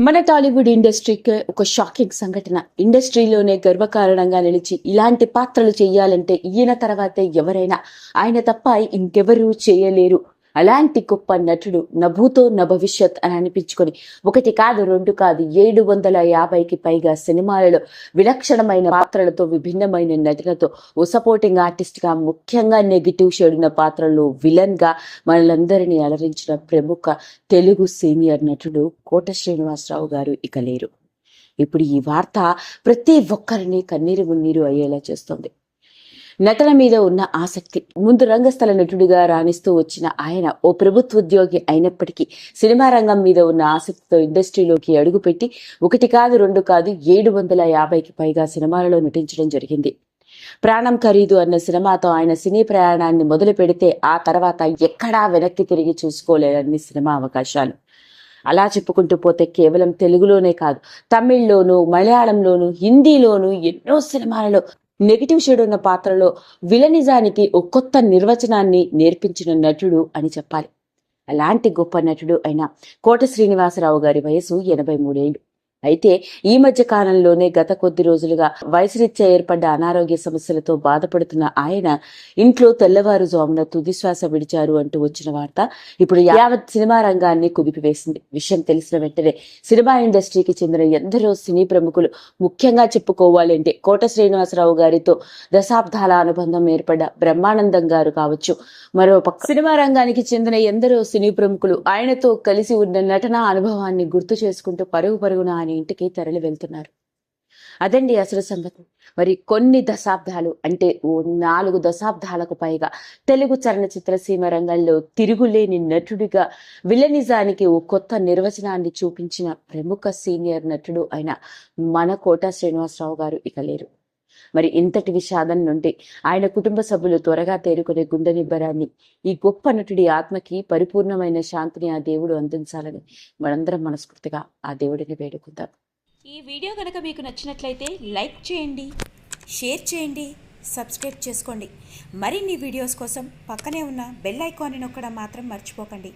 మన టాలీవుడ్ ఇండస్ట్రీకి ఒక షాకింగ్ సంఘటన. ఇండస్ట్రీలోనే గర్వకారణంగా నిలిచి ఇలాంటి పాత్రలు చేయాలంటే ఈయన తర్వాతే ఎవరైనా. ఆయన తప్ప ఇంకెవరూ చేయలేరు. అలాంటి గొప్ప నటుడు నభూతో నభవిష్యత్ భవిష్యత్ అని అనిపించుకొని ఒకటి కాదు రెండు కాదు ఏడు వందల యాభైకి పైగా సినిమాలలో విలక్షణమైన పాత్రలతో విభిన్నమైన నటనతో ఓ సపోర్టింగ్ ఆర్టిస్ట్గా ముఖ్యంగా నెగిటివ్ షేడున్న పాత్రలో విలన్గా మనలందరినీ అలరించిన ప్రముఖ తెలుగు సీనియర్ నటుడు కోట శ్రీనివాసరావు గారు ఇక లేరు. ఇప్పుడు ఈ వార్త ప్రతి ఒక్కరిని కన్నీరు మున్నీరు అయ్యేలా చేస్తోంది. నటన మీద ఉన్న ఆసక్తి ముందు రంగస్థల నటుడిగా రాణిస్తూ వచ్చిన ఆయన ఓ ప్రభుత్వ ఉద్యోగి అయినప్పటికీ సినిమా రంగం మీద ఉన్న ఆసక్తితో ఇండస్ట్రీలోకి అడుగుపెట్టి ఒకటి కాదు రెండు కాదు ఏడు వందల యాభైకి పైగా సినిమాలలో నటించడం జరిగింది. ప్రాణం ఖరీదు అన్న సినిమాతో ఆయన సినీ ప్రయాణాన్ని మొదలు పెడితే ఆ తర్వాత ఎక్కడా వెనక్కి తిరిగి చూసుకోలేదన్ని సినిమా అవకాశాలు. అలా చెప్పుకుంటూ పోతే కేవలం తెలుగులోనే కాదు తమిళ్ళోను మలయాళంలోను హిందీలోను ఎన్నో సినిమాలలో నెగిటివ్ షేడ్ ఉన్న పాత్రలో విలనిజానికి ఒక కొత్త నిర్వచనాన్ని నేర్పించిన నటుడు అని చెప్పాలి. అలాంటి గొప్ప నటుడు అయిన కోట శ్రీనివాసరావు గారి వయసు ఎనభై మూడేళ్ళు అయితే ఈ మధ్య కాలంలోనే గత కొద్ది రోజులుగా వయసురీత్యా ఏర్పడ్డ అనారోగ్య సమస్యలతో బాధపడుతున్న ఆయన ఇంట్లో తెల్లవారుజామున తుదిశ్వాస విడిచారు అంటూ వచ్చిన వార్త ఇప్పుడు యావత్ సినిమా రంగాన్ని కుదిపివేసింది. విషయం తెలిసిన వెంటనే సినిమా ఇండస్ట్రీకి చెందిన ఎందరో సినీ ప్రముఖులు ముఖ్యంగా చెప్పుకోవాలి అంటే కోట శ్రీనివాసరావు గారితో దశాబ్దాల అనుబంధం ఏర్పడ్డ బ్రహ్మానందం గారు కావచ్చు. మరో పక్క సినిమా రంగానికి చెందిన ఎందరో సినీ ప్రముఖులు ఆయనతో కలిసి ఉన్న నటన అనుభవాన్ని గుర్తు చేసుకుంటూ పరుగు పరుగున ఇంటికి తరలి వెళ్తున్నారు. అదండి అసలు సంగతి. మరి కొన్ని దశాబ్దాలు అంటే ఓ నాలుగు దశాబ్దాలకు పైగా తెలుగు చలనచిత్ర సీమ రంగంలో తిరుగులేని నటుడిగా విలనిజానికి ఓ కొత్త నిర్వచనాన్ని చూపించిన ప్రముఖ సీనియర్ నటుడు అయిన మన కోట శ్రీనివాసరావు గారు ఇక లేరు. మరి ఇంతటి విషాదం నుండి ఆయన కుటుంబ సభ్యులు త్వరగా తేరుకునే గుండె నిబ్బరాన్ని ఈ గొప్ప నటుడి ఆత్మకి పరిపూర్ణమైన శాంతిని ఆ దేవుడు అందించాలని మనందరం మనస్ఫూర్తిగా ఆ దేవుడిని వేడుకుందాం. ఈ వీడియో కనుక మీకు నచ్చినట్లయితే లైక్ చేయండి షేర్ చేయండి సబ్స్క్రైబ్ చేసుకోండి. మరిన్ని వీడియోస్ కోసం పక్కనే ఉన్న బెల్ ఐకాన్ని నొక్కడం మాత్రం మర్చిపోకండి.